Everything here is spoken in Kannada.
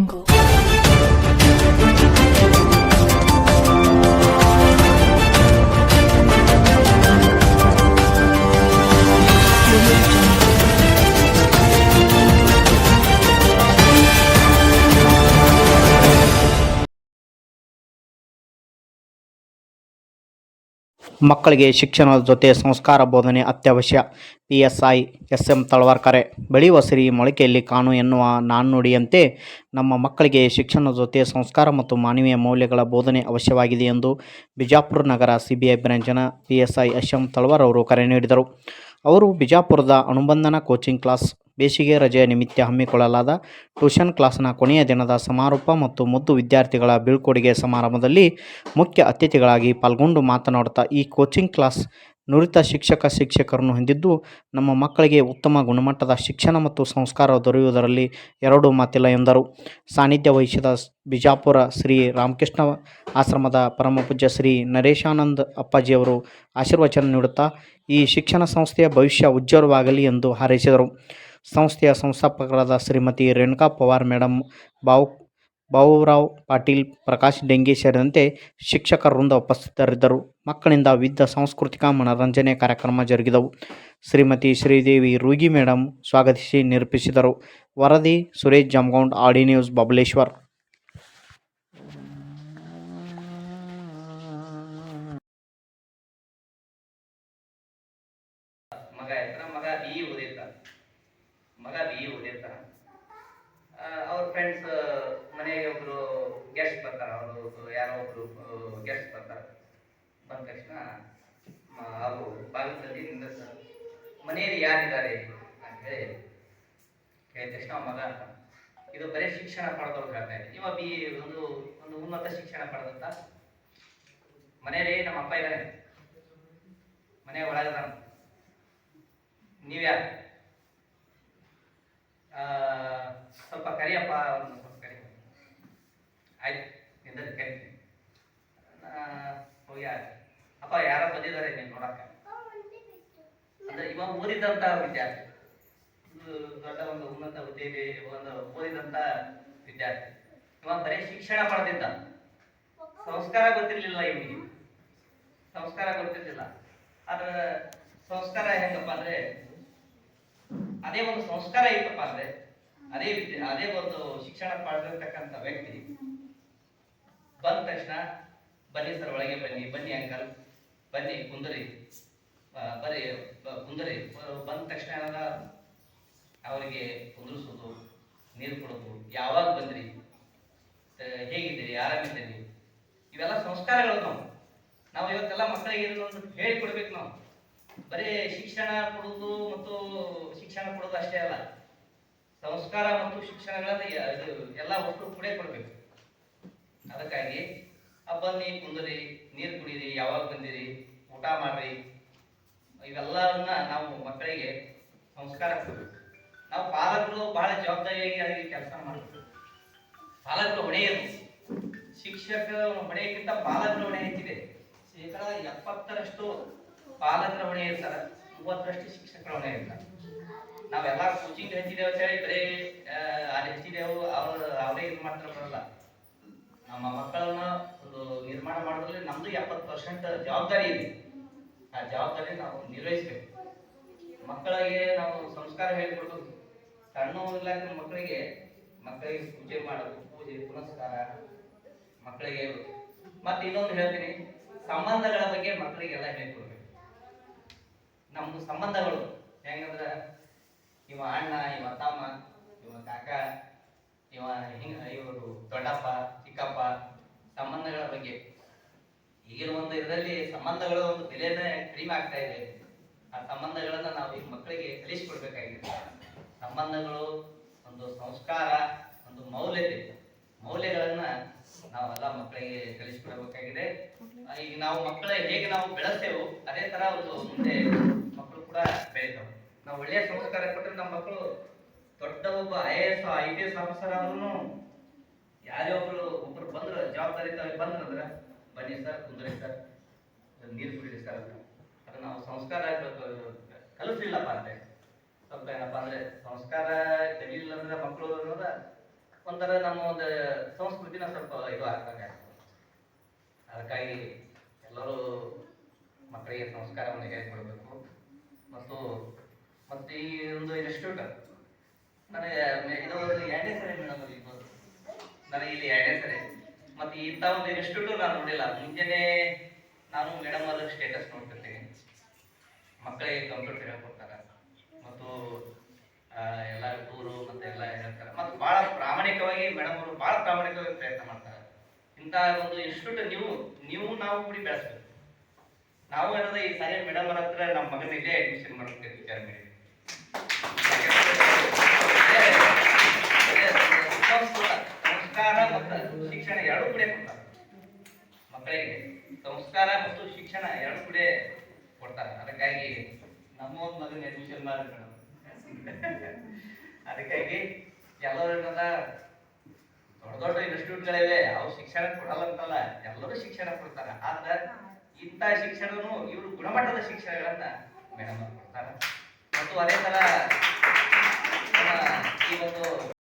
jungle ಮಕ್ಕಳಿಗೆ ಶಿಕ್ಷಣದ ಜೊತೆ ಸಂಸ್ಕಾರ ಬೋಧನೆ ಅತ್ಯವಶ್ಯ. P S I S M ತಳವಾರ್ಕರೆ ಬೆಳೆಯುವ ಸಿರಿ ಮೊಳಕೆಯಲ್ಲಿ ಕಾಣು ಎನ್ನುವ ನಾಣ್ಣುಡಿಯಂತೆ ನಮ್ಮ ಮಕ್ಕಳಿಗೆ ಶಿಕ್ಷಣದ ಜೊತೆ ಸಂಸ್ಕಾರ ಮತ್ತು ಮಾನವೀಯ ಮೌಲ್ಯಗಳ ಬೋಧನೆ ಅವಶ್ಯವಾಗಿದೆ ಎಂದು ಬಿಜಾಪುರ ನಗರ CBI ಬ್ರಾಂಚಿನ P S I S M Talwar ಅವರು ಕರೆ ನೀಡಿದರು. ಅವರು ಬಿಜಾಪುರದ ಅನುಬಂಧನ ಕೋಚಿಂಗ್ ಕ್ಲಾಸ್ ಬೇಸಿಗೆ ರಜೆಯ ನಿಮಿತ್ತ ಹಮ್ಮಿಕೊಳ್ಳಲಾದ ಟ್ಯೂಷನ್ ಕ್ಲಾಸ್ನ ಕೊನೆಯ ದಿನದ ಸಮಾರೋಪ ಮತ್ತು ಮುದ್ದು ವಿದ್ಯಾರ್ಥಿಗಳ ಬೀಳ್ಕೊಡುಗೆ ಸಮಾರಂಭದಲ್ಲಿ ಮುಖ್ಯ ಅತಿಥಿಗಳಾಗಿ ಪಾಲ್ಗೊಂಡು ಮಾತನಾಡುತ್ತಾ ಈ ಕೋಚಿಂಗ್ ಕ್ಲಾಸ್ ನುರಿತ ಶಿಕ್ಷಕ ಶಿಕ್ಷಕರನ್ನು ಹೊಂದಿದ್ದು, ನಮ್ಮ ಮಕ್ಕಳಿಗೆ ಉತ್ತಮ ಗುಣಮಟ್ಟದ ಶಿಕ್ಷಣ ಮತ್ತು ಸಂಸ್ಕಾರ ದೊರೆಯುವುದರಲ್ಲಿ ಎರಡು ಮಾತಿಲ್ಲ ಎಂದರು. ಸಾನ್ನಿಧ್ಯ ವಹಿಸಿದ ಬಿಜಾಪುರ ಶ್ರೀ ರಾಮಕೃಷ್ಣ ಆಶ್ರಮದ ಪರಮಪೂಜ್ಯ ಶ್ರೀ ನರೇಶಾನಂದ್ ಅಪ್ಪಾಜಿಯವರು ಆಶೀರ್ವಚನ ನೀಡುತ್ತಾ, ಈ ಶಿಕ್ಷಣ ಸಂಸ್ಥೆಯ ಭವಿಷ್ಯ ಉಜ್ವಲವಾಗಲಿ ಎಂದು ಹಾರೈಸಿದರು. ಸಂಸ್ಥೆಯ ಸಂಸ್ಥಾಪಕರಾದ ಶ್ರೀಮತಿ ರೇಣುಕಾ ಪವಾರ್ ಮೇಡಮ್ ಬಾವು ಬಾಬುರಾವ್ ಪಾಟೀಲ್, ಪ್ರಕಾಶ್ ಡೆಂಗಿ ಸೇರಿದಂತೆ ಶಿಕ್ಷಕ ವೃಂದ ಉಪಸ್ಥಿತರಿದ್ದರು. ಮಕ್ಕಳಿಂದ ವಿವಿಧ ಸಾಂಸ್ಕೃತಿಕ ಮನರಂಜನೆ ಕಾರ್ಯಕ್ರಮ ಜರುಗಿದವು. ಶ್ರೀಮತಿ ಶ್ರೀದೇವಿ ರೂಗಿ ಮೇಡಮ್ ಸ್ವಾಗತಿಸಿ ನಿರೂಪಿಸಿದರು. ವರದಿ, ಸುರೇಶ್ ಜಮಗೌಂಡ್, ಆಡಿ ನ್ಯೂಸ್, ಬಬಲೇಶ್ವರ್. ಮಗ ಮಗ ಮಗ ಬಿ ಇ ಓದಿರ್ತಾನ ಅವ್ರ ಫ್ರೆಂಡ್ಸ್ ಮನೆಗೆ ಒಬ್ರು ಗೆಸ್ಟ್ ಬರ್ತಾರ. ಅವರು ಯಾರೋ ಒಬ್ರು ಗೆಸ್ಟ್ ಬರ್ತಾರ. ಬಂದ ತಕ್ಷಣ ಅವರು ಬಾಗಿಲಲ್ಲಿ ನಿಂದಿರ್ತಾರೆ ಮನೆಯಲ್ಲಿ ಯಾರಿದ್ದಾರೆ ಅಂತ ಹೇಳಿ ಕೇಳಿದ ತಕ್ಷಣ ಅವ್ರ ಮಗ ಅಂತ ಇದು ಬರೀ ಶಿಕ್ಷಣ ಪಡೆದವ್ರು ಹೇಳ್ತಾ ಇದೆ ಇವ ಬಿ ಒಂದು ಒಂದು ಉನ್ನತ ಶಿಕ್ಷಣ ಪಡೆದಂತ ಮನೆಯಲ್ಲಿ ನಮ್ಮ ಅಪ್ಪ ಇದ್ದಾರೆ ಮನೆ ಒಳಗದಾನ ನೀವ್ಯಾರು ಆ, ಸ್ವಲ್ಪ ಕರಿಯಪ್ಪ ಒಂದು ಸ್ವಲ್ಪ ಕರಿ ಆಯ್ತು ನಿಂದಲ್ಲಿ ಕರಿತೀನಿ ಆ, ಹೋಗಿ ಆಯ್ತು. ಅಪ್ಪ ಯಾರೋ ಬಂದಿದ್ದಾರೆ ನೀವು ನೋಡಕ್ಕ. ಅಂದ್ರೆ ಇವ ಓದಿದಂತ ವಿದ್ಯಾರ್ಥಿ. ದೊಡ್ಡ ಒಂದು ಉನ್ನತ ಹುದ್ದೆಯಲ್ಲಿ ಒಂದು ಓದಿದಂತ ವಿದ್ಯಾರ್ಥಿ. ಇವಾಗ ಬರೀ ಶಿಕ್ಷಣ ಪಡೆದಿದ್ದ. ಸಂಸ್ಕಾರ ಗೊತ್ತಿರ್ಲಿಲ್ಲ ಇವನಿಗೆ. ಸಂಸ್ಕಾರ ಗೊತ್ತಿರ್ಲಿಲ್ಲ. ಆದ್ರೆ ಸಂಸ್ಕಾರ ಹೆಂಗಪ್ಪ ಅಂದ್ರೆ ಅದೇ ಒಂದು ಸಂಸ್ಕಾರ ಇತ್ತಪ್ಪ ಅಂದ್ರೆ ಅದೇ ವಿದ್ಯೆ ಅದೇ ಒಂದು ಶಿಕ್ಷಣ ಪಡೆದಿರ್ತಕ್ಕಂಥ ವ್ಯಕ್ತಿ ಬಂದ ತಕ್ಷಣ ಬನ್ನಿ ಸರ್ ಒಳಗೆ ಬನ್ನಿ ಬನ್ನಿ ಅಂಕಲ್. ಬನ್ನಿ, ಕುಂದರಿ. ಬರಿ ಕುಂದರಿ. ಬಂದ ತಕ್ಷಣ ಏನಾರ ಅವರಿಗೆ ಕುಂದರಿಸೋದು ನೀರು ಕೊಡೋದು, ಯಾವಾಗ ಬಂದ್ರಿ? ಹೇಗಿದ್ದೀರಿ? ಆರಾಮಿದ್ದೀರಿ? ಇವೆಲ್ಲ ಸಂಸ್ಕಾರಗಳು ನಾವು. ನಾವು ಇವತ್ತೆಲ್ಲ ಮಕ್ಕಳಿಗೆ ಹೇಳಿ ಹೇಳಿಕೊಡ್ಬೇಕು ನಾವು. ಬರೀ ಶಿಕ್ಷಣ ಕೊಡೋದು ಮತ್ತು ಶಿಕ್ಷಣ ಕೊಡೋದು ಅಷ್ಟೇ ಅಲ್ಲ. ಸಂಸ್ಕಾರ ಮತ್ತು ಶಿಕ್ಷಣಗಳನ್ನು ಎಲ್ಲ ಒಟ್ಟು ಕೂಡೇ ಕೊಡಬೇಕು. ಅದಕ್ಕಾಗಿ ಬನ್ನಿ ಕುಂದ್ರಿ, ನೀರು ಕುಡೀರಿ, ಯಾವಾಗ ಬಂದಿರಿ, ಊಟ ಮಾಡ್ರಿ. ಇವೆಲ್ಲವನ್ನ ನಾವು ಮಕ್ಕಳಿಗೆ ಸಂಸ್ಕಾರ ಕೊಡ್ಬೇಕು. ನಾವು ಪಾಲಕರು ಬಹಳ ಜವಾಬ್ದಾರಿಯಾಗಿ ಅದಕ್ಕೆ ಕೆಲಸ ಮಾಡಬೇಕು. ಪಾಲಕರು ಹೊಣೆಯನ್ನು ಶಿಕ್ಷಕ ಹೊಣೆಗಿಂತ ಪಾಲಕರ ಹೊಣೆ ಹೆಚ್ಚಿದೆ. ಶೇಕಡ ಎಪ್ಪತ್ತರಷ್ಟು ಪಾಲಕರ ಹೊಣೆ ಇರ್ತಾರೆ, ಮೂವತ್ತರಷ್ಟು ಶಿಕ್ಷಕರ ಹೊಣೆ ಇರ್ತಾರೆ. ನಾವೆಲ್ಲ ಕೋಚಿಂಗ್ ಹಚ್ಚಿದೇವು ಅಂತ ಹೇಳಿ ಬರೀ ಅಲ್ಲಿ ಹಚ್ಚಿದೆವು ಅವ್ರು, ಅವರೇ ಇದು ಮಾಡ್ತಾರೆ ಬರಲ್ಲ. ನಮ್ಮ ಮಕ್ಕಳನ್ನ ಪರ್ಸೆಂಟ್ ಜವಾಬ್ದಾರಿ ಇದೆ. ಆ ಜವಾಬ್ದಾರಿ ನಾವು ನಿರ್ವಹಿಸಬೇಕು. ಮಕ್ಕಳಿಗೆ ನಾವು ಸಂಸ್ಕಾರ ಹೇಳ್ಕೊಡ್ಬೇಕು ಸಣ್ಣ ಇಲ್ಲಾಂದ್ರೆ ಮಕ್ಕಳಿಗೆ ಮಕ್ಕಳಿಗೆ ಪೂಜೆ ಮಾಡೋದು, ಪೂಜೆ, ಪುನಸ್ಕಾರ ಮಕ್ಕಳಿಗೆ ಮತ್ತೆ ಇನ್ನೊಂದು ಹೇಳ್ತೀನಿ, ಸಂಬಂಧಗಳ ಬಗ್ಗೆ ಮಕ್ಕಳಿಗೆಲ್ಲ ಹೇಳ್ಕೊಡ್ಬೇಕು. ನಮ್ಮ ಸಂಬಂಧಗಳು ಹೆಂಗಂದ್ರೆ ಇವ ಅಣ್ಣ, ಇವ ತಮ್ಮ, ಇವ ಕಾಕ, ಇವ ಹಿಂಗ, ಇವರು ದೊಡ್ಡಪ್ಪ, ಚಿಕ್ಕಪ್ಪ, ಸಂಬಂಧಗಳ ಬಗ್ಗೆ. ಈಗಿನ ಒಂದು ಇದರಲ್ಲಿ ಸಂಬಂಧಗಳು ಒಂದು ಬೆಲೆನೇ ಕಡಿಮೆ ಆಗ್ತಾ ಇದೆ. ಆ ಸಂಬಂಧಗಳನ್ನ ನಾವು ಈಗ ಮಕ್ಕಳಿಗೆ ಕಲಿಸ್ಕೊಡ್ಬೇಕಾಗಿದೆ. ಸಂಬಂಧಗಳು ಒಂದು ಸಂಸ್ಕಾರ, ಒಂದು ಮೌಲ್ಯತೆ. ಮೌಲ್ಯಗಳನ್ನ ನಾವೆಲ್ಲ ಮಕ್ಕಳಿಗೆ ಕಲಿಸ್ಕೊಡ್ಬೇಕಾಗಿದೆ. ಈಗ ನಾವು ಮಕ್ಕಳ ಹೇಗೆ ನಾವು ಬೆಳೆಸ್ತೇವೋ ಅದೇ ತರ ಒಂದು ಮುಂದೆ ಮಕ್ಕಳು ಕೂಡ ಬೆಳಿತಾವೆ. ನಾವು ಒಳ್ಳೆಯ ಸಂಸ್ಕಾರ ಕೊಟ್ಟರೆ ನಮ್ಮ ಮಕ್ಕಳು ದೊಡ್ಡ ಒಬ್ಬ I A S I P S officer ಆದ್ರೂ ಯಾರೇ ಒಬ್ರು ಒಬ್ರು ಬಂದ್ರು ಜವಾಬ್ದಾರಿ ಬಂದ್ರಂದ್ರ ಬನ್ನಿ ಸರ್, ಕುಂದ್ರಿ ಸರ್. ನೀರು ಕುಡೀರಿ ಸರ್. ಅಂತ ಅದು ನಾವು ಸಂಸ್ಕಾರ ಕಲಿಸ್ಲಿಲ್ಲಪ್ಪ ಅಂದ್ರೆ. ಸ್ವಲ್ಪ ಏನಪ್ಪ ಅಂದ್ರೆ ಸಂಸ್ಕಾರ ಕಲಿಲಿಲ್ಲ ಅಂದ್ರೆ ಮಕ್ಕಳು ಅನ್ನೋದ ಒಂಥರ ನಮ್ಮ ಒಂದು ಸಂಸ್ಕೃತಿನ ಸ್ವಲ್ಪ ಇದು ಆಗ್ತದೆ. ಅದಕ್ಕಾಗಿ ಎಲ್ಲರೂ ಮಕ್ಕಳಿಗೆ ಸಂಸ್ಕಾರವನ್ನು ಹೇಳಿಕೊಡಬೇಕು ಮತ್ತು ಮತ್ತು ಈ ಒಂದು ಇನ್ಸ್ಟಿಟ್ಯೂಟ್ ನನಗೆ ಇದು ಎರಡನೇ ಸರಿ ಮೇಡಮ್ ಇದು ನನಗೆ ಇಲ್ಲಿ ಎರಡನೇ ಸರಿ. ಮತ್ತು ಇಂಥ ಒಂದು ಇನ್ಸ್ಟಿಟ್ಯೂಟ್ ನಾನು ನೋಡಿಲ್ಲ. ಮುಂಚೆನೆ ನಾನು ಮೇಡಮ್ ಸ್ಟೇಟಸ್ ನೋಡ್ತಿರ್ತೀನಿ ಮಕ್ಕಳಿಗೆ ಕಂಪ್ಯೂಟರ್ ಹೇಳ್ಕೊಡ್ತಾರೆ. ಮತ್ತು ಎಲ್ಲ ಟೂರು ಮತ್ತೆ ಎಲ್ಲ ಹೇಳ್ತಾರೆ. ಮತ್ತು ಭಾಳ ಪ್ರಾಮಾಣಿಕವಾಗಿ ಮೇಡಮ್ ಅವರು ಭಾಳ ಪ್ರಾಮಾಣಿಕವಾಗಿ ಪ್ರಯತ್ನ ಮಾಡ್ತಾರೆ. ಇಂಥ ಒಂದು ಇನ್ಸ್ಟಿಟ್ಯೂಟ್ ನೀವು ನೀವು ನಾವು ಕೂಡಿ ಬೆಳೆಸ್ಬೇಕು. ನಾವು ಏನದ ಈ ಸಾರಿ ಮೇಡಮ್ ಅವ್ರ ಹತ್ರ ನಮ್ಮ ಮಗನಿಗೆ ಅಡ್ಮಿಷನ್ ಮಾಡ್ಬೇಕು. ಸಂಸ್ಕಾರ ಮತ್ತು ಶಿಕ್ಷಣ ಎರಡು ಕಡೆ ಕೊಡ್ತಾರೆ. ಅದಕ್ಕಾಗಿ ನಮ್ಮ ಒಂದು ಮಗನ ಅಡ್ಮಿಷನ್ ಮಾಡಿ ಮೇಡಮ್ ಅದಕ್ಕಾಗಿ ಎಲ್ಲರೂ ದೊಡ್ಡ ದೊಡ್ಡ ಇನ್ಸ್ಟಿಟ್ಯೂಟ್ಗಳಿವೆ ಅವು ಶಿಕ್ಷಣ ಕೊಡಲ್ಲ ಅಂತಲ್ಲ ಎಲ್ಲರೂ ಶಿಕ್ಷಣ ಕೊಡ್ತಾರೆ. ಆದ್ರೆ ಇಂಥ ಶಿಕ್ಷಣನು ಇವರು ಗುಣಮಟ್ಟದ ಶಿಕ್ಷಣಗಳನ್ನ ಮೇಡಮ್ ಕೊಡ್ತಾರೆ. ಮತ್ತು ಅದೇ ತರಾ ಈ ಒಂದು